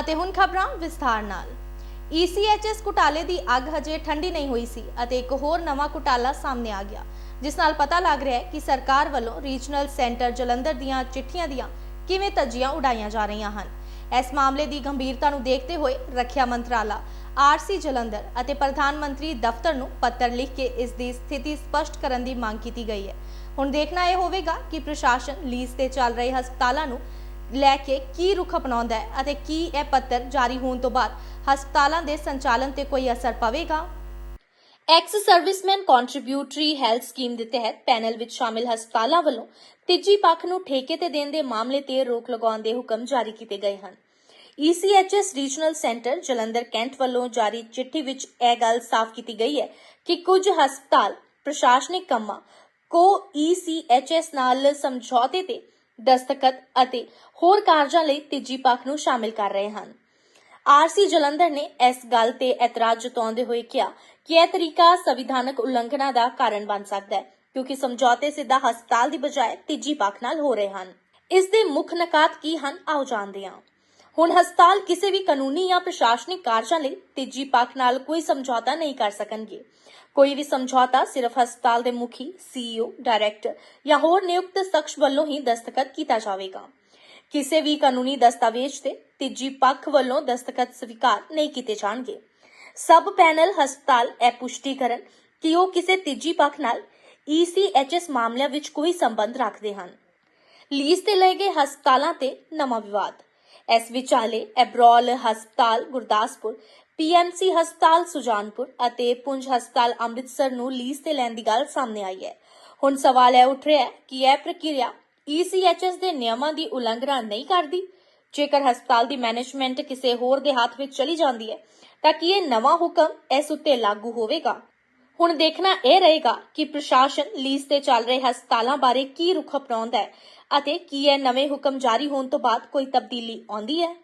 ਅਤੇ ਹੁਣ ਖਬਰਾਂ ਵਿਸਥਾਰ ਨਾਲ। ECHS ਘੁਟਾਲੇ ਦੀ ਅੱਗ ਹਜੇ ਠੰਡੀ ਨਹੀਂ ਹੋਈ ਸੀ ਅਤੇ ਇੱਕ ਹੋਰ ਨਵਾਂ ਘੁਟਾਲਾ ਸਾਹਮਣੇ ਆ ਗਿਆ, ਜਿਸ ਨਾਲ ਪਤਾ ਲੱਗ ਰਿਹਾ ਹੈ ਕਿ ਸਰਕਾਰ ਵੱਲੋਂ ਰੀਜਨਲ ਸੈਂਟਰ ਜਲੰਧਰ ਦੀਆਂ ਚਿੱਠੀਆਂ ਦੀਆਂ ਕਿਵੇਂ ਤੱਜੀਆਂ ਉਡਾਈਆਂ ਜਾ ਰਹੀਆਂ ਹਨ। ਇਸ ਮਾਮਲੇ ਦੀ ਗੰਭੀਰਤਾ ਨੂੰ ਦੇਖਦੇ ਹੋਏ ਰੱਖਿਆ ਮੰਤਰਾਲਾ ਆਰਸੀ ਜਲੰਧਰ ਅਤੇ ਪ੍ਰਧਾਨ ਮੰਤਰੀ ਦਫ਼ਤਰ ਨੂੰ ਪੱਤਰ ਲਿਖ ਕੇ ਇਸ ਦੀ ਸਥਿਤੀ ਸਪਸ਼ਟ ਕਰਨ ਦੀ ਮੰਗ ਕੀਤੀ ਗਈ ਹੈ। ਹੁਣ ਦੇਖਣਾ ਇਹ ਹੋਵੇਗਾ ਕਿ ਪ੍ਰਸ਼ਾਸਨ ਲੀਜ਼ ਤੇ ਚੱਲ ਰਹੇ ਹਸਪਤਾਲਾਂ ਨੂੰ ਲੈ ਕੇ ਕੀ ਰੁਖ ਅਪਣਾਉਂਦਾ ਹੈ ਅਤੇ ਕੀ ਇਹ ਪੱਤਰ ਜਾਰੀ ਹੋਣ ਤੋਂ ਬਾਅਦ ਹਸਪਤਾਲਾਂ ਦੇ ਸੰਚਾਲਨ ਤੇ ਕੋਈ ਅਸਰ ਪਵੇਗਾ? Ex serviceman contributory health scheme ਦੇ ਤਹਿਤ ਪੈਨਲ ਵਿੱਚ ਸ਼ਾਮਿਲ ਹਸਪਤਾਲਾਂ ਵੱਲੋਂ ਤੀਜੀ ਪੱਖ ਨੂੰ ਠੇਕੇ ਤੇ ਦੇਣ ਦੇ ਮਾਮਲੇ ਤੇ ਰੋਕ ਲਗਾਉਣ ਦੇ ਹੁਕਮ ਜਾਰੀ ਕੀਤੇ ਗਏ ਹਨ। ECHS regional centre Jalandhar cantt ਵੱਲੋਂ ਜਾਰੀ ਚਿੱਠੀ ਵਿੱਚ ਇਹ ਗੱਲ ਸਾਫ਼ ਕੀਤੀ ਗਈ ਹੈ ਕਿ ਕੁਝ ਹਸਪਤਾਲ ਪ੍ਰਸ਼ਾਸਨਿਕ ਕੰਮਾਂ ਕੋ ECHS ਨਾਲ ਸਮਝੌਤੇ ਤੇ ਦਸਤਖਤ ਅਤੇ ਹੋਰ ਕਾਰਜਾਂ ਲਈ ਤੀਜੀ ਪੱਖ ਨੂੰ ਸ਼ਾਮਿਲ ਕਰ ਰਹੇ ਹਨ। ਆਰਸੀ ਜਲੰਧਰ ਨੇ ਇਸ ਗੱਲ ਤੇ ਇਤਰਾਜ਼ ਜਤਾਉਂਦੇ ਹੋਏ ਕਿਹਾ ਕਿ ਇਹ ਤਰੀਕਾ ਸੰਵਿਧਾਨਕ ਉਲੰਘਣਾ ਦਾ ਕਾਰਨ ਬਣ ਸਕਦਾ ਹੈ, ਕਿਉਂਕਿ ਸਮਝੌਤੇ ਸਿੱਧਾ ਹਸਪਤਾਲ ਦੀ ਬਜਾਏ ਤੀਜੀ ਪੱਖ ਨਾਲ ਹੋ ਰਹੇ ਹਨ। ਇਸ ਦੇ ਮੁੱਖ ਨਕਾਤ ਕੀ ਹਨ? ਆਓ ਜਾਣਦੇ ਹਾਂ। ਹੁਣ ਹਸਪਤਾਲ ਕਿਸੇ ਵੀ ਕਾਨੂੰਨੀ ਜਾਂ ਪ੍ਰਸ਼ਾਸਨਿਕ ਕਾਰਜਾਂ ਲਈ ਤੀਜੀ ਪੱਖ ਨਾਲ ਕੋਈ ਸਮਝੌਤਾ ਨਹੀਂ ਕਰ ਸਕਣਗੇ। ਕੋਈ ਵੀ ਸਮਝੌਤਾ ਸਿਰਫ ਹਸਪਤਾਲ ਦੇ ਮੁਖੀ ਸੀਈਓ ਡਾਇਰੈਕਟਰ ਜਾਂ ਹੋਰ ਨਿਯੁਕਤ ਸ਼ਖਸ ਵੱਲੋਂ ਹੀ ਦਸਤਖਤ ਕੀਤਾ ਜਾਵੇਗਾ। ਕਿਸੇ ਵੀ ਕਾਨੂੰਨੀ ਦਸਤਾਵੇਜ਼ ਤੇ ਤੀਜੀ ਪੱਖ ਵੱਲੋਂ ਦਸਤਖਤ ਸਵੀਕਾਰ ਨਹੀਂ ਕੀਤੇ ਜਾਣਗੇ। ਸਬ ਪੈਨਲ ਹਸਪਤਾਲ ਇਹ ਪੁਸ਼ਟੀ ਕਰਨ ਕਿ ਉਹ ਕਿਸੇ ਤੀਜੀ ਪੱਖ ਨਾਲ ECHS ਮਾਮਲਿਆਂ ਵਿੱਚ ਕੋਈ ਸੰਬੰਧ ਰੱਖਦੇ ਹਨ। ਲੀਜ਼ ਤੇ ਲਏ ਗਏ ਹਸਪਤਾਲਾਂ ਤੇ ਨਵਾਂ ਵਿਵਾਦ। ਇਸ ਵਿਚਾਲੇ ਐਬਰੋਲ ਹਸਪਤਾਲ ਗੁਰਦਾਸਪੁਰ ਪੀਐਮਸੀ ਹਸਪਤਾਲ ਸੁਜਾਨਪੁਰ ਅਤੇ ਪੁੰਜ ਹਸਪਤਾਲ ਅੰਮ੍ਰਿਤਸਰ ਨੂੰ ਲੀਜ਼ ਤੇ ਲੈਣ ਦੀ ਗੱਲ ਸਾਹਮਣੇ ਆਈ ਹੈ ਹੁਣ ਸਵਾਲ ਇਹ ਉੱਠ ਰਿਹਾ ਹੈ ਕਿ ਇਹ ਪ੍ਰਕਿਰਿਆ ECHS ਦੇ ਨਿਯਮਾਂ ਦੀ ਉਲੰਘਣਾ ਨਹੀਂ ਕਰਦੀ ਜੇਕਰ ਹਸਪਤਾਲ ਦੀ ਮੈਨੇਜਮੈਂਟ ਕਿਸੇ ਹੋਰ ਦੇ ਹੱਥ ਵਿੱਚ ਚਲੀ ਜਾਂਦੀ ਹੈ ਤਾਂ ਕੀ ਇਹ ਨਵਾਂ ਹੁਕਮ ਇਸ ਉੱਤੇ ਲਾਗੂ ਹੋਵੇਗਾ ਹੁਣ ਦੇਖਣਾ ਇਹ ਰਹੇਗਾ ਕਿ ਪ੍ਰਸ਼ਾਸਨ ਲੀਜ਼ ਤੇ ਚੱਲ ਰਹੇ ਹਸਪਤਾਲਾਂ ਬਾਰੇ ਕੀ ਰੁਖ ਅਪਣਾਉਂਦਾ ਹੈ ਅਤੇ ਕੀ ਇਹ ਨਵੇਂ ਹੁਕਮ ਜਾਰੀ ਹੋਣ ਤੋਂ ਬਾਅਦ ਕੋਈ ਤਬਦੀਲੀ ਆਉਂਦੀ ਹੈ।